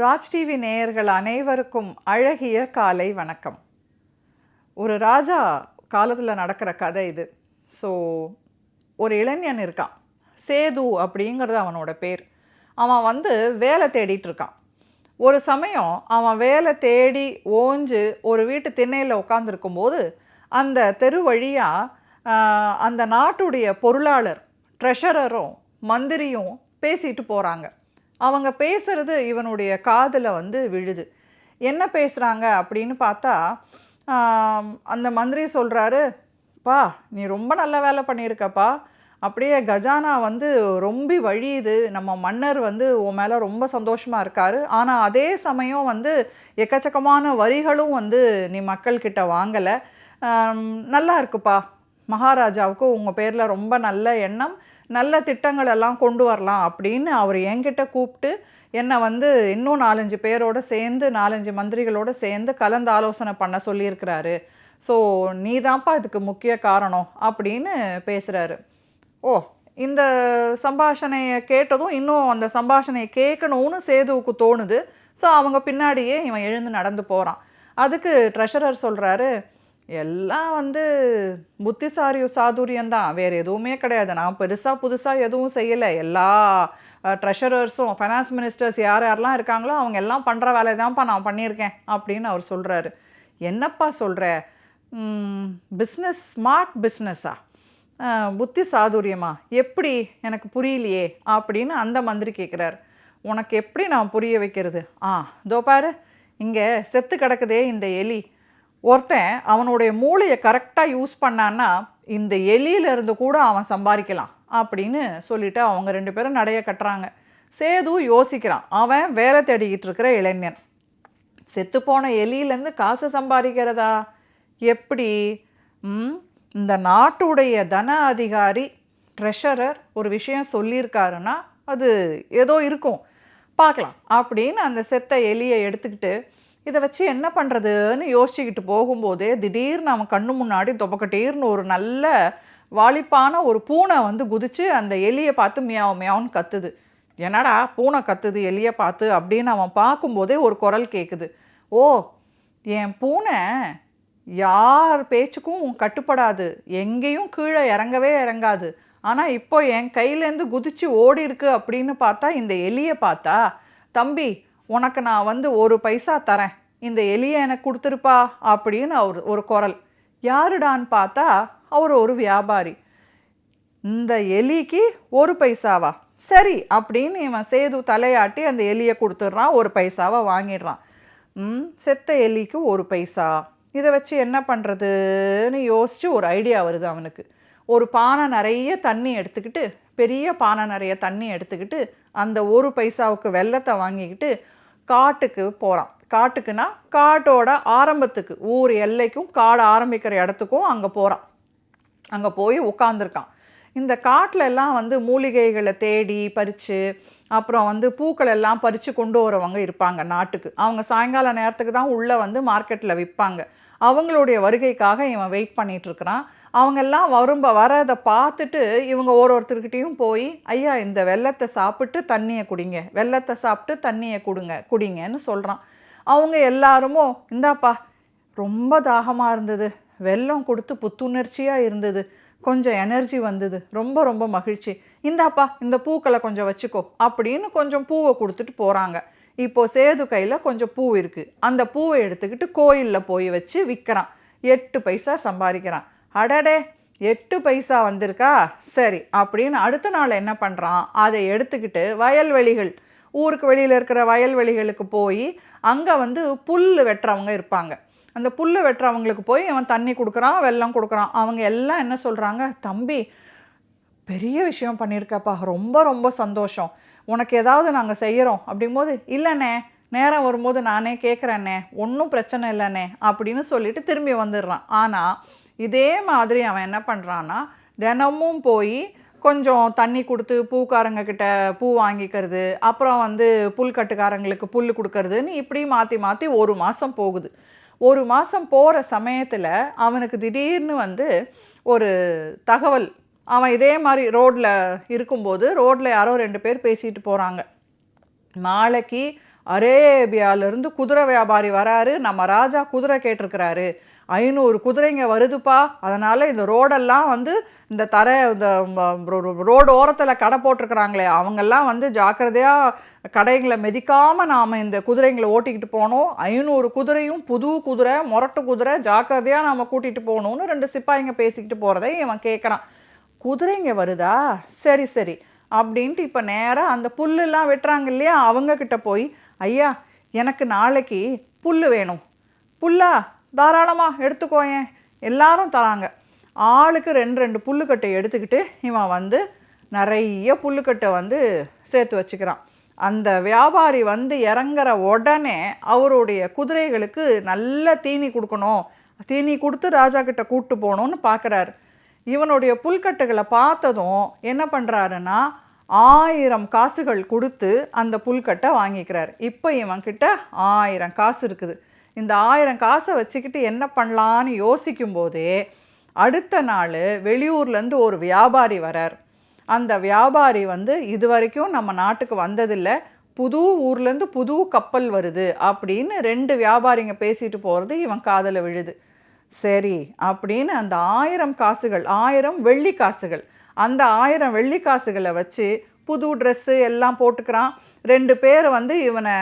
Raj TV நேயர்கள் அனைவருக்கும் அழகிய காலை வணக்கம். ஒரு ராஜா காலத்தில் நடக்கிற கதை இது. ஸோ ஒரு இளைஞன் இருக்கான். சேது அப்படிங்கிறது அவனோட பேர். அவன் வந்து வேலை தேடிட்டு இருக்கான். ஒரு சமயம் அவன் வேலை தேடி ஓஞ்சு ஒரு வீட்டு திண்ணையில் உட்காந்துருக்கும்போது அந்த தெரு வழியாக அந்த நாட்டுடைய பொருளாளர் ட்ரெஷரரும் மந்திரியும் பேசிட்டு போகிறாங்க அவங்க பேசுகிறது இவனுடைய காதில் வந்து விழுது. என்ன பேசுகிறாங்க அப்படின்னு பார்த்தா அந்த மந்திரி சொல்கிறாரு பா நீ ரொம்ப நல்ல வேலை பண்ணியிருக்கப்பா. அப்படியே கஜானா வந்து ரொம்ப வழியுது. நம்ம மன்னர் வந்து உன் மேலே ரொம்ப சந்தோஷமாக இருக்கார். ஆனால் அதே சமயம் வந்து எக்கச்சக்கமான வரிகளும் வந்து நீ மக்கள்கிட்ட வாங்கலை. நல்லா இருக்குப்பா. மகாராஜாவுக்கு உங்கள் பேரில் ரொம்ப நல்ல எண்ணம். நல்ல திட்டங்கள் எல்லாம் கொண்டு வரலாம் அப்படின்னு அவர் என்கிட்ட கூப்பிட்டு என்னை வந்து இன்னும் நாலஞ்சு பேரோட சேர்ந்து நாலஞ்சு மந்திரிகளோட சேர்ந்து கலந்து ஆலோசனை பண்ண சொல்லியிருக்கிறாரு. ஸோ நீ தான்ப்பா இதுக்கு முக்கிய காரணம் அப்படின்னு பேசுகிறாரு ஓ இந்த சம்பாஷணையை கேட்டதும் இன்னும் அந்த சம்பாஷணையை கேட்கணும்னு சேதுவுக்கு தோணுது. ஸோ அவங்க பின்னாடியே இவன் எழுந்து நடந்து போகிறான் அதுக்கு ட்ரெஷரர் சொல்கிறாரு எல்லாம் வந்து புத்திசாரி சாதுரியம் தான் வேறு எதுவுமே கிடையாது. நான் பெருசாக புதுசாக எதுவும் செய்யலை. எல்லா ட்ரெஷரர்ஸும் ஃபைனான்ஸ் மினிஸ்டர்ஸ் யார் யாரெல்லாம் இருக்காங்களோ அவங்க எல்லாம் பண்ணுற வேலையை தான்ப்பா நான் பண்ணியிருக்கேன் அப்படின்னு அவர் சொல்கிறாரு என்னப்பா சொல்கிற பிஸ்னஸ் ஸ்மார்ட் பிஸ்னஸா புத்தி சாதுரியமா? எப்படி? எனக்கு புரியலையே அப்படின்னு அந்த மந்திரி கேட்குறாரு உனக்கு எப்படி நான் புரிய வைக்கிறது? ஆ இதோ பாரு இங்கே செத்து கிடக்குதே இந்த எலி. ஒருத்தன் அவனுடைய மூளையை கரெக்டாக யூஸ் பண்ணான்னா இந்த எலியில இருந்து கூட அவன் சம்பாதிக்கலாம் அப்படின்னு சொல்லிட்டு அவங்க ரெண்டு பேரும் நடைய கட்டுறாங்க. சேது யோசிக்கிறான். அவன் வேலை தேடிக்கிட்டு இருக்கிற இளைஞன். செத்துப்போன எலியிலேருந்து காசு சம்பாதிக்கிறதா? எப்படி? இந்த நாட்டுடைய தன அதிகாரி ட்ரெஷரர் ஒரு விஷயம் சொல்லியிருக்காருன்னா அது ஏதோ இருக்கும். பார்க்கலாம். அப்படின்னு அந்த செத்த எலியை எடுத்துக்கிட்டு இதை வச்சு என்ன பண்ணுறதுன்னு யோசிச்சுக்கிட்டு போகும்போதே திடீர்னு அவன் கண்ணு முன்னாடி தொப்பக்கட்டீர்னு ஒரு நல்ல வாலிப்பான ஒரு பூனை வந்து குதிச்சு அந்த எலியை பார்த்து மியாவ் மியாவுன்னு கத்துது. என்னடா பூனை கத்துது எலியை பார்த்து? அப்படின்னு அவன் பார்க்கும்போதே ஒரு குரல் கேட்குது ஓ என் பூனை யார் பேச்சுக்கும் கட்டுப்படாது. எங்கேயும் கீழே இறங்கவே இறங்காது. ஆனால் இப்போ என் கையிலேருந்து குதிச்சு ஓடி இருக்கு அப்படின்னு பார்த்தா இந்த எலியை பார்த்தா தம்பி உனக்கு நான் வந்து ஒரு பைசா தரேன். இந்த எலியை எனக்கு கொடுத்துருப்பா அப்படின்னு அவர் ஒரு குரல். யாருடான்னு பார்த்தா அவர் ஒரு வியாபாரி. இந்த எலிக்கு ஒரு பைசாவா? சரி அப்படின்னு இவன் சேது தலையாட்டி அந்த எலியை கொடுத்துட்றான் ஒரு பைசாவை வாங்கிடுறான். ம் செத்த எலிக்கு ஒரு பைசா. இதை வச்சு என்ன பண்ணுறதுன்னு யோசித்து ஒரு ஐடியா வருது அவனுக்கு. ஒரு பானை நிறைய தண்ணி எடுத்துக்கிட்டு பெரிய பானை நிறைய தண்ணி எடுத்துக்கிட்டு அந்த ஒரு பைசாவுக்கு வெல்லத்தை வாங்கிக்கிட்டு காட்டுக்கு போகிறான் காட்டுக்குன்னா காட்டோட ஆரம்பத்துக்கு ஊர் எல்லைக்கும் காடு ஆரம்பிக்கிற இடத்துக்கும் அங்கே போகிறான் அங்கே போய் உட்காந்துருக்கான் இந்த காட்டில் எல்லாம் வந்து மூலிகைகளை தேடி பறித்து அப்புறம் வந்து பூக்கள் எல்லாம் பறித்து கொண்டு வரவங்க இருப்பாங்க நாட்டுக்கு. அவங்க சாயங்கால நேரத்துக்கு தான் உள்ளே வந்து மார்க்கெட்டில் விற்பாங்க அவங்களுடைய வருகைக்காக இவன் வெயிட் பண்ணிகிட்ருக்கிறான் அவங்கெல்லாம் வரும்ப வரதை பார்த்துட்டு இவங்க ஒரு ஒருத்தர்கிட்டையும் போய் ஐயா இந்த வெள்ளத்தை சாப்பிட்டு தண்ணியை குடிங்க. வெள்ளத்தை சாப்பிட்டு தண்ணியை கொடுங்க. குடிங்கன்னு சொல்கிறான் அவங்க எல்லாருமோ இந்தாப்பா ரொம்ப தாகமாக இருந்தது. வெல்லம் கொடுத்து புத்துணர்ச்சியாக இருந்தது. கொஞ்சம் எனர்ஜி வந்தது. ரொம்ப ரொம்ப மகிழ்ச்சி. இந்தாப்பா இந்த பூக்களை கொஞ்சம் வச்சுக்கோ. அப்படின்னு கொஞ்சம் பூவை கொடுத்துட்டு போகிறாங்க இப்போது சேது கையில் கொஞ்சம் பூ இருக்குது அந்த பூவை எடுத்துக்கிட்டு கோயிலில் போய் வச்சு விற்கிறான் எட்டு பைசா சம்பாதிக்கிறான். அடடே எட்டு பைசா வந்திருக்கா? சரி அப்படின்னு அடுத்த நாள் என்ன பண்ணுறான் அதை எடுத்துக்கிட்டு வயல்வெளிகள் ஊருக்கு வெளியில் இருக்கிற வயல்வெளிகளுக்கு போய் அங்கே வந்து புல் வெட்டுறவங்க இருப்பாங்க. அந்த புல் வெட்டுறவங்களுக்கு போய் அவன் தண்ணி கொடுக்குறான் வெள்ளம் கொடுக்குறான். அவங்க எல்லாம் என்ன சொல்கிறாங்க தம்பி பெரிய விஷயம் பண்ணியிருக்கப்பா. ரொம்ப ரொம்ப சந்தோஷம். உனக்கு ஏதாவது நாங்கள் செய்கிறோம் அப்படிங்கும்போது இல்லைண்ணே நேரம் வரும்போது நானே கேட்குறேண்ணே ஒன்றும் பிரச்சனை இல்லைண்ணே. அப்படின்னு சொல்லிட்டு திரும்பி வந்துடுறான். ஆனால் இதே மாதிரி அவன் என்ன பண்ணுறான்னா தினமும் போய் கொஞ்சம் தண்ணி கொடுத்து பூக்காரங்க கிட்ட பூ வாங்கிக்கிறது அப்புறம் வந்து புல்கட்டுக்காரங்களுக்கு புல் கொடுக்கறதுன்னு இப்படி மாற்றி மாற்றி ஒரு மாதம் போகுது. ஒரு மாதம் போகிற சமயத்தில் அவனுக்கு திடீர்னு வந்து ஒரு தகவல் அவன் இதே மாதிரி ரோட்டில் இருக்கும்போது ரோட்டில் யாரோ ரெண்டு பேர் பேசிட்டு போகிறாங்க நாளைக்கு அரேபியாவிலேருந்து குதிரை வியாபாரி வராரு நம்ம ராஜா குதிரை கேட்டிருக்கிறாரு ஐநூறு குதிரைங்க வருதுப்பா. அதனால் இந்த ரோடெல்லாம் வந்து இந்த தரை இந்த ரோடு ஓரத்தில் கடை போட்டிருக்கிறாங்களே அவங்கெல்லாம் வந்து ஜாக்கிரதையாக கடைங்களை மிதிக்காமல் நாம் இந்த குதிரைங்களை ஓட்டிக்கிட்டு போனோம் ஐநூறு குதிரையும் புது குதிரை முரட்டு குதிரை ஜாக்கிரதையாக நாம் கூட்டிகிட்டு போகணும்னு ரெண்டு சிப்பாயிங்க பேசிக்கிட்டு போகிறதை இவன் கேட்குறான் குதிரைங்க வருதா? சரி சரி அப்படின்ட்டு இப்போ நேராக அந்த புல்லெல்லாம் வெட்டுறாங்க இல்லையா அவங்கக்கிட்ட போய் ஐயா எனக்கு நாளைக்கு புல் வேணும். புல்லா தாராளமாக எடுத்துக்கோயேன் எல்லாரும் தராங்க. ஆளுக்கு ரெண்டு ரெண்டு புல்லுக்கட்டை எடுத்துக்கிட்டு இவன் வந்து நிறைய புல்லுக்கட்டை வந்து சேர்த்து வச்சுக்கிறான். அந்த வியாபாரி வந்து இறங்குற உடனே அவருடைய குதிரைகளுக்கு நல்ல தீனி கொடுக்கணும். தீனி கொடுத்து ராஜா கிட்ட கூப்பிட்டு போகணுன்னு பார்க்குறாரு இவனுடைய புல்கட்டுகளை பார்த்ததும் என்ன பண்ணுறாருன்னா ஆயிரம் காசுகள் கொடுத்து அந்த புல்கட்டை வாங்கிக்கிறார். இப்போ இவன்கிட்ட ஆயிரம் காசு இருக்குது. இந்த ஆயிரம் காசை வச்சுக்கிட்டு என்ன பண்ணலான்னு யோசிக்கும் போதே அடுத்த நாள் வெளியூர்லேருந்து ஒரு வியாபாரி வரார். அந்த வியாபாரி வந்து இது வரைக்கும் நம்ம நாட்டுக்கு வந்ததில்லை. புது ஊர்லேருந்து புது கப்பல் வருது. அப்படின்னு ரெண்டு வியாபாரிங்க பேசிட்டு போகிறது இவன் காதில் விழுது. சரி அப்படின்னு அந்த ஆயிரம் காசுகள் ஆயிரம் வெள்ளி காசுகள் அந்த ஆயிரம் வெள்ளி காசுகளை வச்சு புது ட்ரெஸ்ஸு எல்லாம் போட்டுக்கிறான். ரெண்டு பேர் வந்து இவனை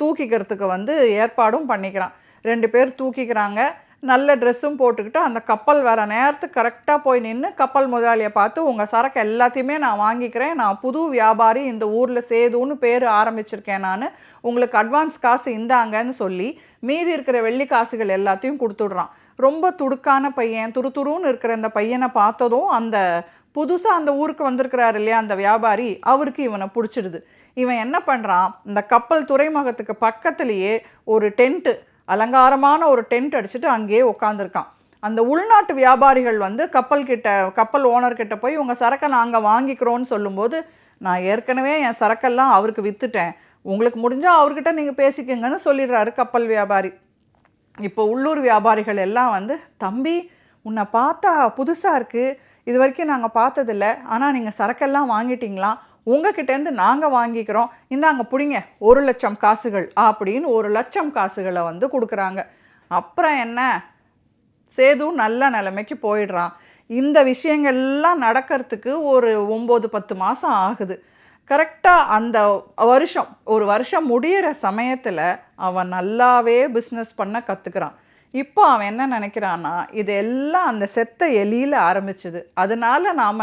தூக்கிக்கிறதுக்கு வந்து ஏற்பாடும் பண்ணிக்கிறான். ரெண்டு பேர் தூக்கிக்கிறாங்க. நல்ல ட்ரெஸ்ஸும் போட்டுக்கிட்டு அந்த கப்பல் வர நேரத்துக்கு கரெக்டாக போய் நின்று கப்பல் முதலாளியை பார்த்து உங்கள் சரக்கு எல்லாத்தையுமே நான் வாங்கிக்கிறேன். நான் புது வியாபாரி இந்த ஊரில் சேதுன்னு பேர் ஆரம்பிச்சிருக்கேன் நான். உங்களுக்கு அட்வான்ஸ் காசு இந்தாங்கன்னு சொல்லி மீதி இருக்கிற வெள்ளி காசுகள் எல்லாத்தையும் கொடுத்துட்றான். ரொம்ப துடுக்கான பையன் துரு துருன்னு இருக்கிற அந்த பையனை பார்த்ததும் அந்த புதுசாக அந்த ஊருக்கு வந்திருக்கிறாரு இல்லையா அந்த வியாபாரி அவருக்கு இவனை பிடிச்சிடுது. இவன் என்ன பண்ணுறான் இந்த கப்பல் துறைமுகத்துக்கு பக்கத்துலேயே ஒரு டென்ட்டு அலங்காரமான ஒரு டென்ட் அடிச்சுட்டு அங்கேயே உட்காந்துருக்கான் அந்த உள்நாட்டு வியாபாரிகள் வந்து கப்பல் கிட்ட கப்பல் ஓனர்கிட்ட போய் உங்கள் சரக்கை நாங்கள் வாங்கிக்கிறோன்னு சொல்லும்போது நான் ஏற்கனவே என் சரக்கெல்லாம் அவருக்கு விற்றுட்டேன் உங்களுக்கு முடிஞ்சால் அவர்கிட்ட நீங்கள் பேசிக்கங்கன்னு சொல்லிடுறாரு கப்பல் வியாபாரி. இப்போ உள்ளூர் வியாபாரிகள் எல்லாம் வந்து தம்பி உன்னை பார்த்தா புதுசாக இருக்குது இது வரைக்கும் நாங்கள் பார்த்ததில்ல. ஆனால் நீங்கள் சரக்கெல்லாம் வாங்கிட்டீங்களா? உங்ககிட்டேருந்து நாங்கள் வாங்கிக்கிறோம். இந்தாங்க பிடிங்க ஒரு லட்சம் காசுகள் அப்படின்னு ஒரு லட்சம் காசுகளை வந்து கொடுக்குறாங்க. அப்புறம் என்ன? சேது நல்ல நிலைமைக்கு போயிடுறான். இந்த விஷயங்கள்லாம் நடக்கிறதுக்கு ஒரு ஒம்பது பத்து மாதம் ஆகுது. கரெக்டாக அந்த வருஷம் ஒரு வருஷம் முடிகிற சமயத்தில் அவன் நல்லாவே பிஸ்னஸ் பண்ண கற்றுக்கிறான் இப்போ அவன் என்ன நினைக்கிறான்னா இது எல்லாம் அந்த செத்த எலியில் ஆரம்பிச்சுது. அதனால நாம்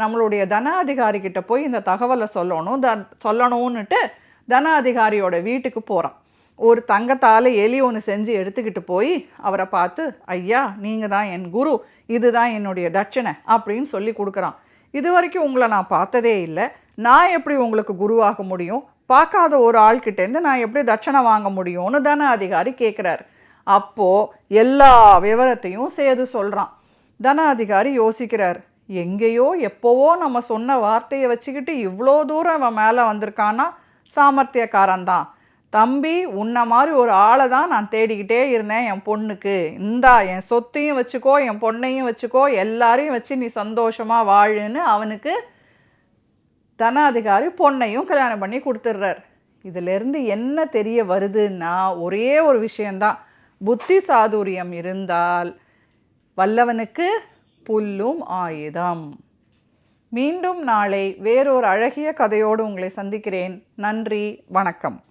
நம்மளுடைய தனாதிகாரிக்கிட்ட போய் இந்த தகவலை சொல்லணும் த சொல்லணும்னுட்டு தன அதிகாரியோட வீட்டுக்கு போகிறான் ஒரு தங்கத்தால் எலி ஒன்று செஞ்சு எடுத்துக்கிட்டு போய் அவரை பார்த்து ஐயா நீங்கள் தான் என் குரு இதுதான் என்னுடைய தட்சணை அப்படின்னு சொல்லி கொடுக்குறான். இது வரைக்கும் உங்களை நான் பார்த்ததே இல்லை. நான் எப்படி உங்களுக்கு குருவாக முடியும்? பார்க்காத ஒரு ஆள்கிட்டேருந்து நான் எப்படி தட்சணை வாங்க முடியும்னு தன அதிகாரி கேட்குறாரு அப்போது எல்லா விவரத்தையும் சேது சொல்கிறான் தன அதிகாரி யோசிக்கிறார் எங்கேயோ எப்போவோ நம்ம சொன்ன வார்த்தையை வச்சுக்கிட்டு இவ்வளோ தூரம் அவன் மேலே வந்திருக்கான்னா சாமர்த்தியக்காரன் தான். தம்பி உன்ன மாதிரி ஒரு ஆளை தான் நான் தேடிக்கிட்டே இருந்தேன் என் பொண்ணுக்கு. இந்தா என் சொத்தையும் வச்சுக்கோ என் பொண்ணையும் வச்சுக்கோ எல்லாரையும் வச்சு நீ சந்தோஷமாக வாழுன்னு அவனுக்கு தனாதிகாரி பொண்ணையும் கல்யாணம் பண்ணி கொடுத்துட்றார். இதிலேருந்து என்ன தெரிய வருதுன்னா ஒரே ஒரு விஷயந்தான் புத்தி சாதுரியம் இருந்தால் வல்லவனுக்கு புல்லும் ஆயுதம். மீண்டும் நாளை வேறொரு அழகிய கதையோடு உங்களை சந்திக்கிறேன். நன்றி வணக்கம்.